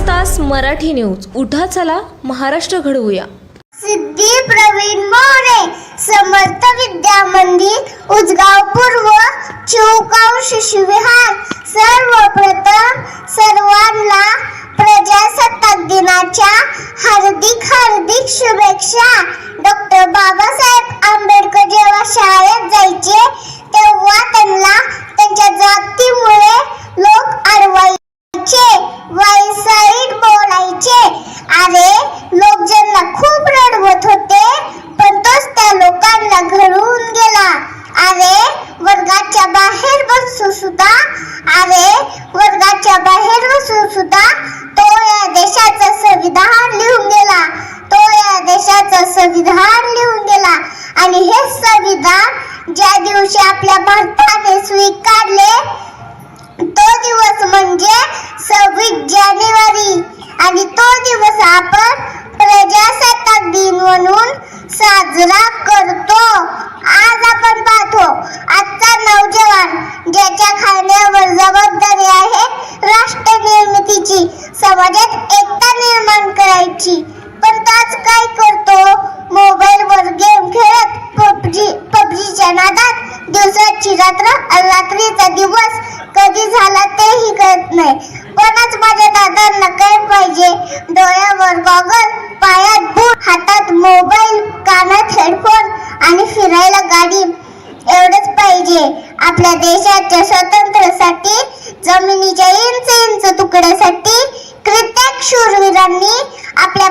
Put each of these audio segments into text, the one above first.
चोवीस तास मराठी न्यूज. उठा चला महाराष्ट्र घडवूया. सिद्धी प्रवीण मोरे समर्थ विद्या मंदिर उजगाव पूर्व चिवगाव शिशुविहार. सर सर्वांना प्रजासत्ताक दिनाच्या हार्दिक हार्दिक शुभेच्छा डॉक्टर बाबासाहेब आंबेडकर जेव्हा शाळेत जायचे तेव्हा त्यांना त्यांच्या जातीमुळे लोक अडवायचे वाईसाईड बोलायचे अरे लोक ज्यांना खूप रडवत होते पण तोच त्या लोकांना घडवून गेला अरे वर्गाच्या बाहेर बसून सुद्धा अरे वर्गाच्या बाहेर सुद्धा तो या देशाचं संविधान लिहून गेला. तो या देशाचं संविधान लिहून गेला. आणि हे संविधान ज्या दिवशी आपल्या भारताने स्वीकारले तो दिवस म्हणजे सव्वीस जानेवारी. आणि तो दिवस आपण प्रजासत्ताक दिन म्हणून साजरा करतो आज आपण पाहतो आजचा नौजवान ज्याच्या खांद्यावर जबाबदारी आहे राष्ट्र निर्मितीची समाजात एकता निर्माण करायची. पण तो आज काय करतो? मोबाईल वर गेम खेळत पबजी पबजीच्या नादात दिवसाची रात्र रात्रीचा दिवस कधी झाला तेही कळत नाही. पणच माझ्या दादांना काय पाहिजे. डोळ्यावर गॉगल पायात बूट हातात मोबाईल कानात हेडफोन आणि फिरायला गाडी. एवढंच पाहिजे. आपल्या देशाच्या स्वातंत्र्यासाठी जमिनीच्या इंच इंच तुकड्यासाठी कित्येक शूरवीरांनी आपल्या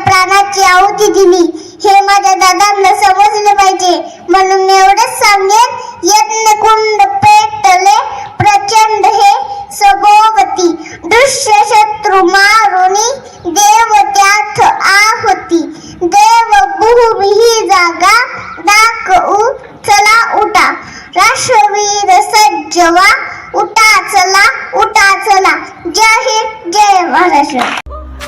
धमकी दिली. हे माझ्या दादांना समजले पाहिजे. म्हणून एवढंच सांगेन यत्न कुंड पेटले प्रचंड हे सगोवती. दृश्य शत्रु मारुनी देव त्यात आहोती. देव भूमी ही जागा दाखवू चला उठा. राष्ट्रवीर सज्जवा उठा चला उठा चला. जय हिंद जय महाराष्ट्र.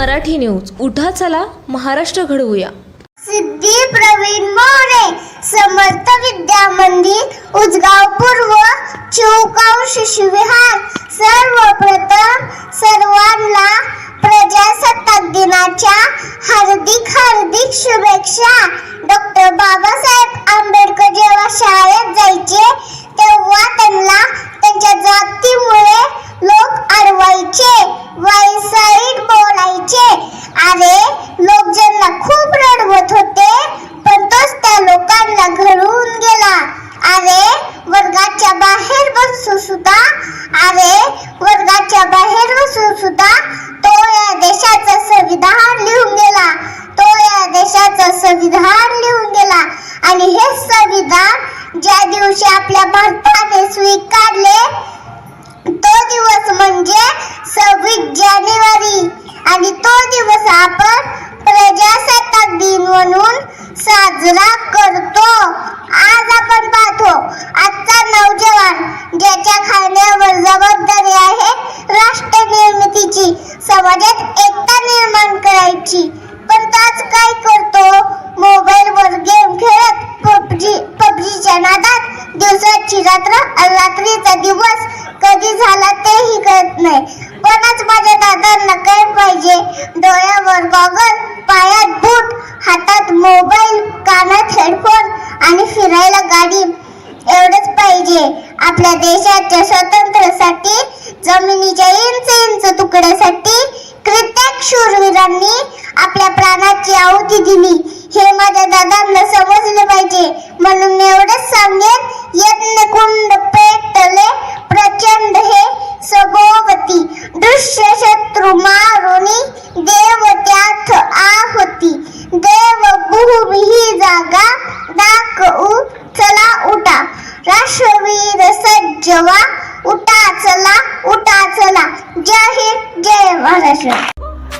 मराठी न्यूज. उठा चला महाराष्ट्र घडवूया. सिद्धी प्रवीण मोरे समर्थ विद्या मंदिर उजगाव पूर्व चिवगाव शिशुविहार सर्वप्रथम सर्वांना प्रजासत्ताक दिनाच्या हार्दिक हार्दिक शुभेच्छा. डॉक्टर बाबासाहेब आंबेडकर जेव्हा शाळेत जायचे तेव्हा त्यांना त्यांच्या जातीमुळे लोक अडवायचे. वाईसाईड बोलायचे अरे लोकजनला खूप रडवत होते पण तोच त्या लोकांना घडवून गेला. अरे वर्गाच्या बाहेर बसू सुद्धा. अरे वर्गाच्या बाहेर बसू सुद्धा. तो या देशाचं संविधान लिहून गेला. तो या देशाचं संविधान लिहून गेला. आणि हे संविधान ज्या दिवशी आपल्या भारताने स्वीकारले तो दिवस म्हणजे सव्वीस जानेवारी. आणि तो दिवस आपण प्रजासत्ताक दिन म्हणून साजरा करतो. आज आपण पाहतो आजचा नौजवान ज्याच्या खाण्यावर जबाबदारी आहे राष्ट्र निर्मितीची समाजात एकता निर्माण करायची. पण तो आज काय करतो? मोबाईलवर गेम खेळत पबजी पबजीच्या नादात दिवसाची रात्र आणि रात्रीचा दिवस कधी झाला तेही कळत नाही. कोणाच माझ्या दादांना काय पाहिजे. डोळ्यावर गॉगल पायात बूट हातात मोबाईल कानात हेडफोन आणि फिरायला गाडी. एवढंच पाहिजे. आपल्या देशाच्या स्वातंत्र्यासाठी जमिनीच्या इंच इंच तुकड्यासाठी कित्येक शूरवीरांनी आपल्या प्राणाची आहुती दिली. माझ्या दादांना समजलं पाहिजे. म्हणून मी एवढंच सांगेन यत्न कुंड पेटले प्रचंड हे सगोवती. दृश्य शत्रु मारुनी देव त्यात आहोती. देव भूमी ही जागा दाखवू चला उठा. राष्ट्रवीर सज्जवा उठा चला उठा चला. जय हिंद जय महाराष्ट्र.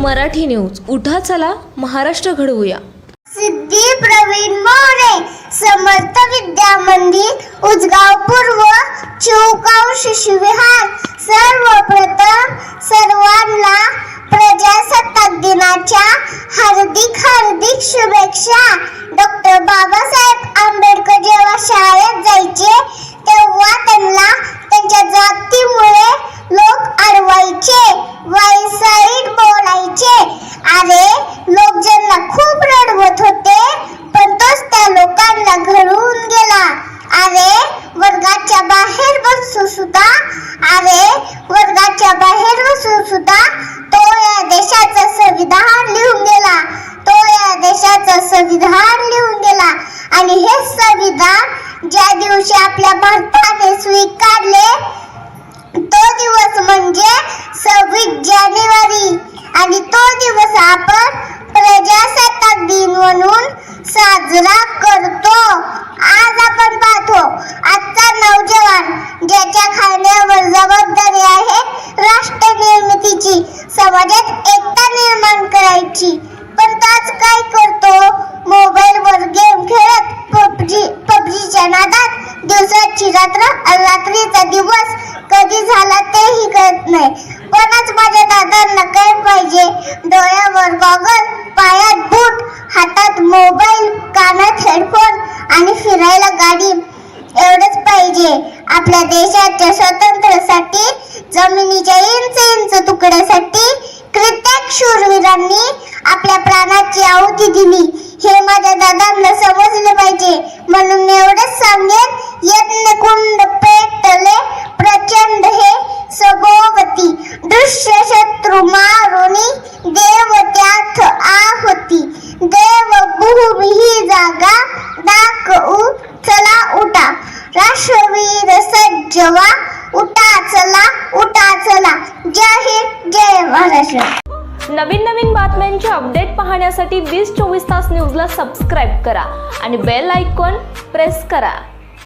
मराठी न्यूज. उठा चला महाराष्ट्र घडवूया. सिद्धी प्रवीण मोरे समर्थ विद्या मंदिर उजगाव पूर्व चौकाव शिशुविहार. सर्वप्रथम सर्वांना प्रजासत्ताक दिनाच्या हार्दिक हार्दिक शुभेच्छा. डॉक्टर बाबासाहेब आंबेडकर अरे वर्गाच्या बाहेर बसू सुद्धा. अरे वर्गाच्या बाहेर बसू सुद्धा. तो या देशाचं संविधान लिहून गेला. तो या देशाचं संविधान लिहून गेला. आणि हे संविधान ज्या दिवशी आपल्या भारताने स्वीकारले तो दिवस म्हणजे सव्वीस जानेवारी. आणि तो दिवस आपण प्रजासत्ताक दिन म्हणून साजरा करतो. आज आपण ज्याच्या खाण्यावर जबाबदारी आहे राष्ट्र निर्मितीची. समाजात एकता निर्माण करायची. पण तो काय करतो? मोबाईलवर गेम खेळत पबजी पबजीच्या नादात दिवसाची रात्र आणि रात्रीचा दिवस कधी झाला तेही कळत नाही. कोणाच माझ्या दादांना काय पाहिजे? डोळ्यावर गॉगल पायात बूट हातात मोबाईल कानात हेडफोन आणि फिरायला गाडी. एवढंच पाहिजे. आपल्या देशाच्या स्वातंत्र्यासाठी जमिनीच्या इंच इंच तुकड्यासाठी कित्येक शूरवीरांनी आपल्या प्राणाची आहुती दिली. हे माझ्या दादांना समजले पाहिजे. म्हणून मी एवढंच सांगेन यज्ञ कुंड पेटले प्रचंड हे सभोवती दृश्य शत्रू मारुनी देव त्यात आहोती देव भूमी ही जागा दाखवू चला उठा शरीर सज्जवा उठा चला उठा चला जय हिंद जय महाराष्ट्र. नवीन नवीन बातम्यांचे अपडेट पाहण्यासाठी वीस चोवीस तास न्यूजला सबस्क्राईब करा आणि बेल आयकॉन प्रेस करा.